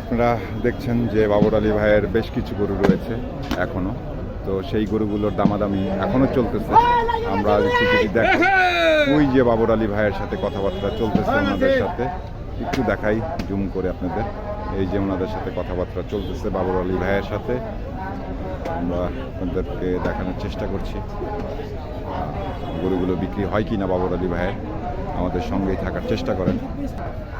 আপনারা দেখছেন যে বাবর আলী ভাইয়ের বেশ কিছু গরু রয়েছে এখনও। তো সেই গরুগুলোর দামাদামি এখনও চলতেছে। আমরা একটু যদি দেখ ওই যে বাবর আলী ভাইয়ের সাথে কথাবার্তা চলতেছে ওনাদের সাথে। একটু দেখাই জুম করে আপনাদের। এই যে ওনাদের সাথে কথাবার্তা চলতেছে বাবর আলী ভাইয়ের সাথে। আমরা আপনাদেরকে দেখানোর চেষ্টা করছি। গরুগুলো বিক্রি হয় কি না বাবর আলী ভাইয়ের? আমাদের সঙ্গেই থাকার চেষ্টা করেন।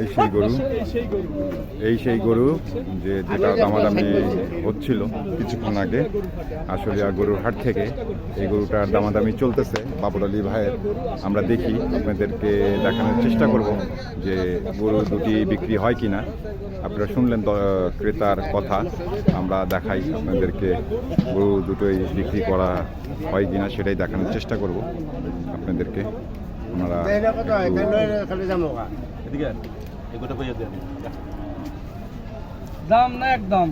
এই সেই গরু, এই সেই গরু যে যেটা দামাদামি হচ্ছিল কিছুক্ষণ আগে আসলে গরুর হাট থেকে এই গরুটার দামাদামি চলতেছে। বাবুর আলী ভাইয়ের আমরা দেখি, আপনাদেরকে দেখানোর চেষ্টা করব যে গরু দুটি বিক্রি হয় কি না আপনারা শুনলেন ক্রেতার কথা, আমরা দেখাই আপনাদেরকে গরু দুটোই বিক্রি করা হয় কি না সেটাই দেখানোর চেষ্টা করব আপনাদেরকে। দেন দাম না একদম?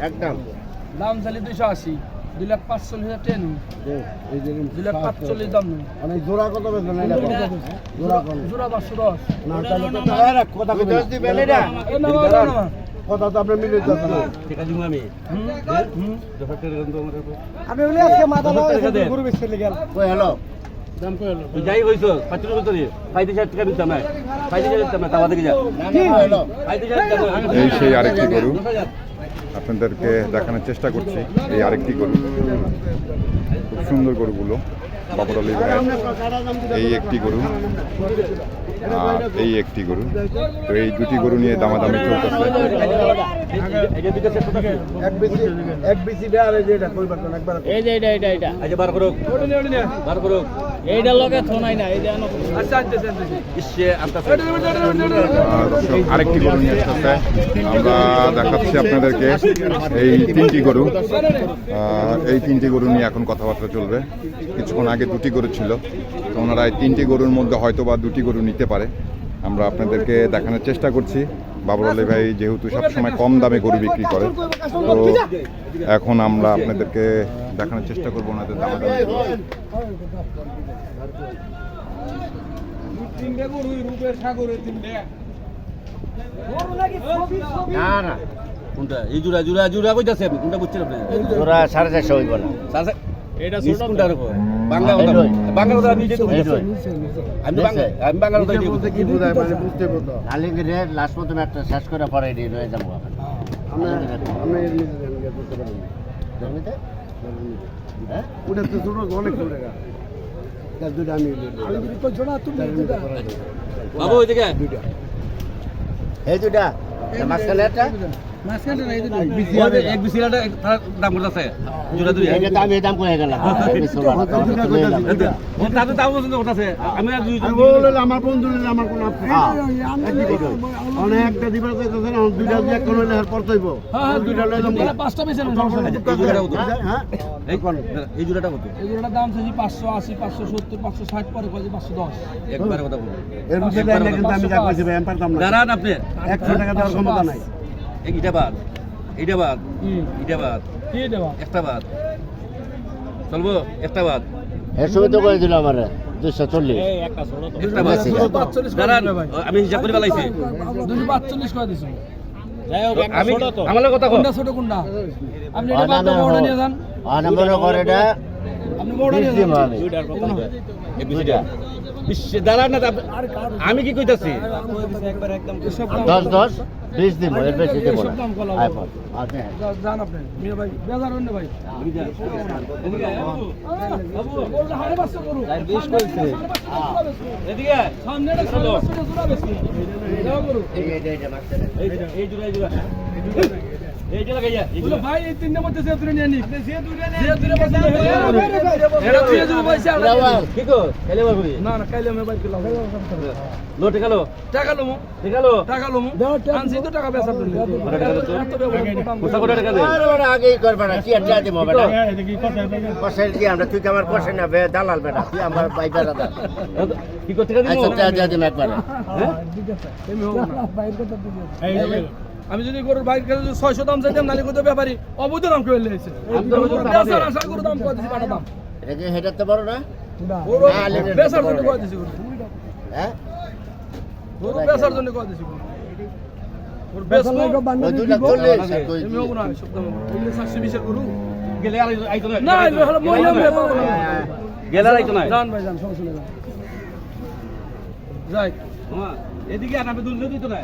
একদম। দাম চালি দুইশো আশি। দুই লাখ পাঁচচল্লিশ হাজার ট্রেন দুই লাখ পাঁচচল্লিশ দাম নেই। অনেক জোড়া কত বেতন জোড়া জোড়া পাঁচশো দশ কথা তো আপনি মিলে যাচ্ছে ঠিক আছে আমি। আপনি বলে আজকে মাথা। গরু বেচতে গেল। কই হ্যালো? দাম কই যাই হইছো টাকা টাকা দিতাম না তাওয়া যা। এই সেই আরেকটি গরু। আপনাদেরকে দেখানোর চেষ্টা করছি এই আরেকটি গরু। খুব সুন্দর গরুগুলো বাবর আলী ভাইয়ের। এই একটি গরু আর এই একটি গরু। তো এই দুটি গরু নিয়ে দামাদামি চলতেছে। এই যে দিকে set করতেছি। এক বিসি এক বিসি দেয়া আর এই যে এটা কই পারতো একবার। এই যে এইটা এইটা এইটা এই বার করুক। বার করুক। এইটা লগে থোনাই না এইটা আনো। আচ্ছা। ইসে। আর দর্শক আরেকটি গরু নিয়ে আসতেছে। আমরা দেখাচ্ছি আপনাদেরকে এই তিনটি গরু। এই তিনটি গরু নিয়ে এখন কথাবার্তা চলবে। কিছুক্ষণ আগে দুটি গরু ছিল। তো ওনারা এই তিনটি গরুর মধ্যে হয়তো বা দুটি গরু নিতে পারে। আমরা আপনাদেরকে দেখানোর চেষ্টা করছি। বাবর আলী ভাই যেহেতু সবসময় কম দামে গরু বিক্রি করে তো এখন আমরা আপনাদেরকে দেখানোর চেষ্টা করব ওনাদের। না না। কোনটা? এই জুড়া জুড়া জুড়া কইতাছে আপনি? কোনটা বুঝছেন আপনি? জোড়া সাড়ে চারশো হইব না। এটা কোনটার উপর? বাংলা কথা। বাংলা কথা নিজে তো আমি বাংলা আমি বাংলা কথা বলতে কি বুঝায়? মানে বুঝতে লাস্ট পর্যন্ত একটা শেষ করে পরে এটি রয়ে যাব করতে পারি জমিতে? হ্যাঁ? ওটা তো ছোট অনেক ছোট টাকা দুটো আমি। বাবু ওইদিকে। দুইটা। এই দুটা মাঝখানে একটা। দাম দাম দাম আমার বন্ধু আমার কোনো অনেকটা দিবার দুইটা দিয়ে কোন হলে আর পড়তেইব হ্যাঁ, হ্যাঁ, দুইটা পাঁচটা বেছে নাও, সমস্যা নেই। এই জুড়াটা কত? হ্যাঁ এই এই জুড়াটা কত? এই জোড়াটার দাম চাইছি পাঁচশো আশি পাঁচশো সত্তর পাঁচশো ষাট পরে কয়েছে পাঁচশো দশ। একবারে কথা বলুন এর মধ্যে আমি যা কইছি ভাই পারতাম না। দাঁড়ান আপনি। একশো টাকা দেওয়ার ক্ষমতা নাই। এই ইটা বাদ এইটা বাদ হুম। ইটা বাদ? একটা বাদ। চলবো? একটা বাদ। এর তো করে দিল আমার দুশো চল্লিশ। আমি হিসাব করে ফেলাইছি। দুশো পাঁচচল্লিশ করে দিছো। আমার কথা ছোট কোনটা? আপনি নিয়ে যান। করে এটা আপনি বড়টা নিয়ে যান। দাঁড়ান না আমি কি কইতাছি দশ দশ বিশ দিব এর বেশি। আচ্ছা। এই এই এই মাঝখানে এই এই জুড়া এই জুড়া ভাই এই তিনটে মধ্যে যে নিয়ে নিক যে দুটো পছন্দ হয়ে এটা তুই যদি পয়সা কি কো? কালে বাবুরি না না কাইলে আমি বাইক লাগাই লো টেকালো টাকা লমু টেকালো টাকা লমু আনছি তো টাকা বেচার জন্য কোথা কোথা টাকা দে আরে বেটা আগেই কর বেটা কি আর দিব বেটা। কষাই দিয়ে আমরা তুই আমার কষাই না বে দালাল বেটা তুই আমার ভাই বেটা দা কি করতে টাকা আচ্ছা দিমু টা দিয়া দিম একবার। আমি যদি গরুর বাইক যদি ছয়শো দাম চাইতাম নালে কত ব্যাপারি অবৈধ দাম করে লেগেছে বেচার আশা গরু দাম কত দিছি বাটা দাম। এটা কি হেটার তো না? গরু বড় জন্য গরু। হ্যাঁ? গরু গরু। গেলে আইতো না। না গেলে আইতো না। ভাই সমস্যা নেই যাই। এদিকে আর আমি দুললে দিত না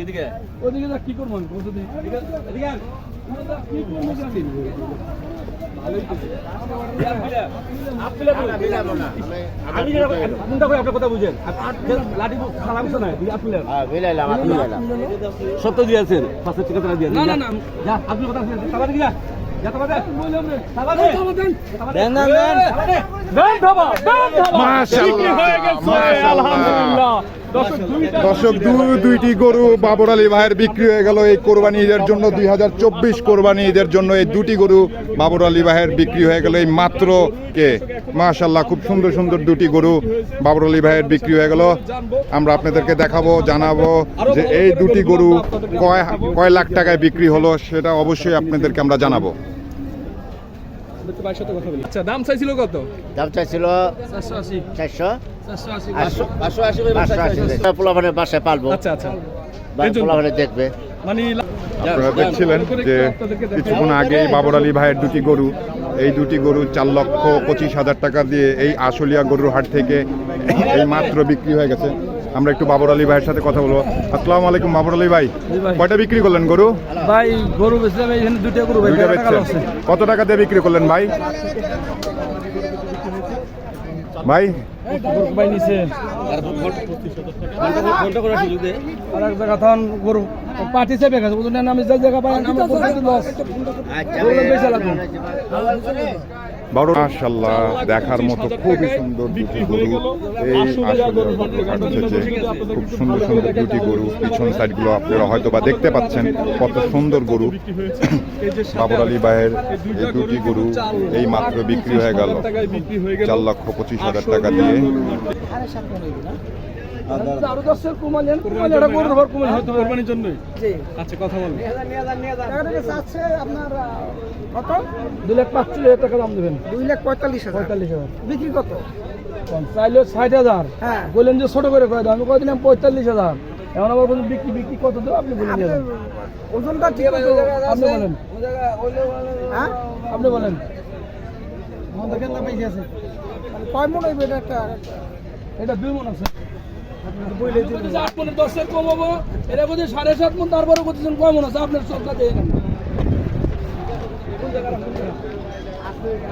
এদিকে। ওদিকে যা কি করব আমি? বলতে দিই এদিকে কি করব জানি হ্যাঁ সত্য দিয়েছেন পাঁচশো টাকা টাকা দিয়ে না, না, না। যা আপনি কথা। আলহামদুলিল্লাহ। দর্শক দুইটা দু দুইটি গরু বাবর আলী ভাইয়ের বিক্রি হয়ে গেল এই কোরবানি ঈদের জন্য। দুই হাজার চব্বিশ কোরবানি ঈদের জন্য এই দুটি গরু বাবর আলী ভাইয়ের বিক্রি হয়ে গেল। এই মাত্র কে? মাশাল্লাহ খুব সুন্দর সুন্দর দুটি গরু বাবর আলী ভাইয়ের বিক্রি হয়ে গেল। আমরা আপনাদেরকে দেখাবো জানাব যে এই দুটি গরু কয় কয় লাখ টাকায় বিক্রি হলো সেটা অবশ্যই আপনাদেরকে আমরা জানাব। আচ্ছা দাম চাইছিল কত? দাম চাইছিল চারশো। পোলাভানের বাসায় পালবো। আচ্ছা আচ্ছা। পোলাভানে দেখবে। মানে আপনারা দেখছিলেন যে কিছুক্ষণ আগেই বাবর আলী ভাইয়ের দুটি গরু এই দুটি গরু চার লক্ষ পঁচিশ হাজার টাকা দিয়ে এই আশুলিয়া গরুর হাট থেকে এই মাত্র বিক্রি হয়ে গেছে। আমরা একটু বাবর আলী ভাইয়ের সাথে কথা বলব। আসসালামু আলাইকুম বাবর আলী ভাই। কয়টা বিক্রি করলেন গরু? ভাই গরু বেচলাম এখানে দুইটা গরু কত টাকা দিয়ে বিক্রি করলেন ভাই? ভাই? নিছে। আর এক জায়গা থান গরু পার্টি চেপে গেছে না আমি যে জায়গা পাই আমি প্রতিদিন লস লাগবে বারো মাশাল্লাহ দেখার মতো খুবই সুন্দর দুটি গরু। এই হাট থেকে খুব সুন্দর সুন্দর দুটি গরু। পিছন সাইডগুলো আপনারা হয়তো বা দেখতে পাচ্ছেন কত সুন্দর গরু। বাবর আলী ভাইয়ের এই দুটি গরু এই মাত্র বিক্রি হয়ে গেল। চার লক্ষ পঁচিশ হাজার টাকা দিয়ে। আরও দশের কুমাল নেন কুমাল এটা গরুর ভর কুমাল হয়তো কোরবানির জন্যই আচ্ছা কথা বল। আপনার কত? দুই লাখ পাঁচচল্লিশ হাজার টাকা দাম দেবেন। দুই লাখ পঁয়তাল্লিশ হাজার। পঁয়তাল্লিশ হাজার। বিক্রি কত? চাইলে ষাট হাজার। হ্যাঁ। বললেন যে ছোট করে কয়ে দাও আমি কয়ে দিলাম পঁয়তাল্লিশ হাজার। এখন আবার বলুন বিক্রি বিক্রি কত দেবো আপনি বলে দিয়ে ওজনটা ঠিক আছে? আপনি বলেন। হ্যাঁ? আপনি বলেন। আছে। কয় মন হইবে এটা একটা? এটা দুই মন আছে। আট মনে দশের কম এটা যদি সাড়ে সাত মন তারপরে করতেছেন কয় মন আছে আপনার সবটা দিয়ে নেন কোন জায়গায় কোন জায়গায়?